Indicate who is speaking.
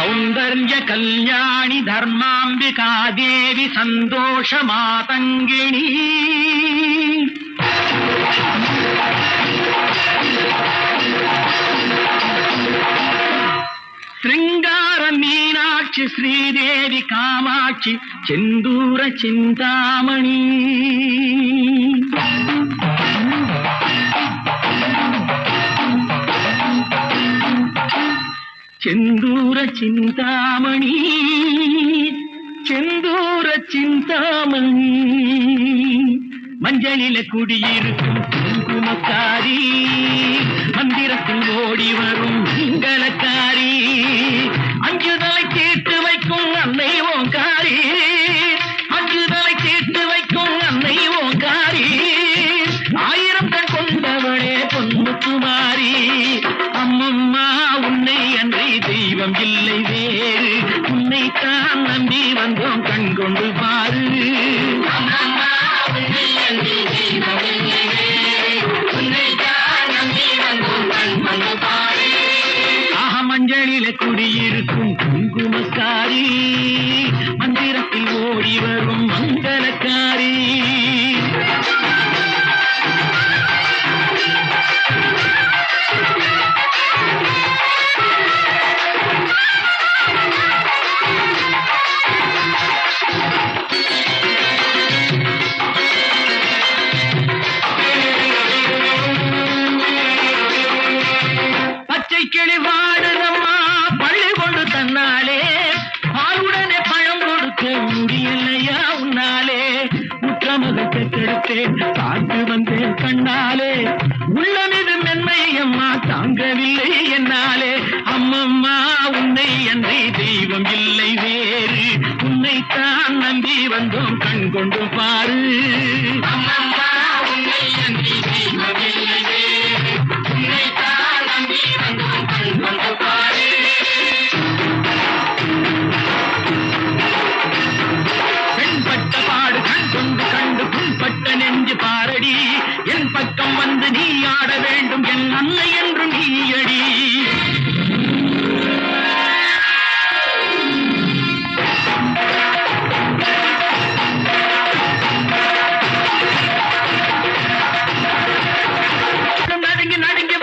Speaker 1: సౌందర్య కళ్యాణి ధర్మాంబికాదేవి సంతోష మాతంగిణి శృంగార మీనాక్షి శ్రీదేవి కామాక్షి చందూర చింతామణి செந்தூர சிந்தாமணி செந்தூர சிந்தாமணி மஞ்சளில குடியிருக்கும் குங்குமக்காரி தெய்வம் இல்லை வேறு. உன்னைத்தான் நம்பி வந்தோம் கண் கொண்டு பாரு. மஞ்சளில குடியிருக்கும் குங்குமக்காரி மந்திரத்தில் ஓடி வரும் மங்களக்காரி கிளி பள்ளி கொண்டு தன்னாலே பாலுடனே பழம் கொடுக்க முடியலையா உன்னாலே? முற்றமக பெற்றெடுத்தேன் காத்து வந்தேன் கண்ணாலே. உள்ளமிது மென்மை அம்மா தாங்கவில்லை என்னாலே. அம்மம்மா உன்னை என்னை தெய்வம் இல்லை வேறு. உன்னைத்தான் நம்பி வந்தோம் கண் கொண்டு பாரு. பக்கம் வந்து நீ ஆட வேண்டும் என் அன்னை என்று நீயடி. நடுங்கி நடுங்கி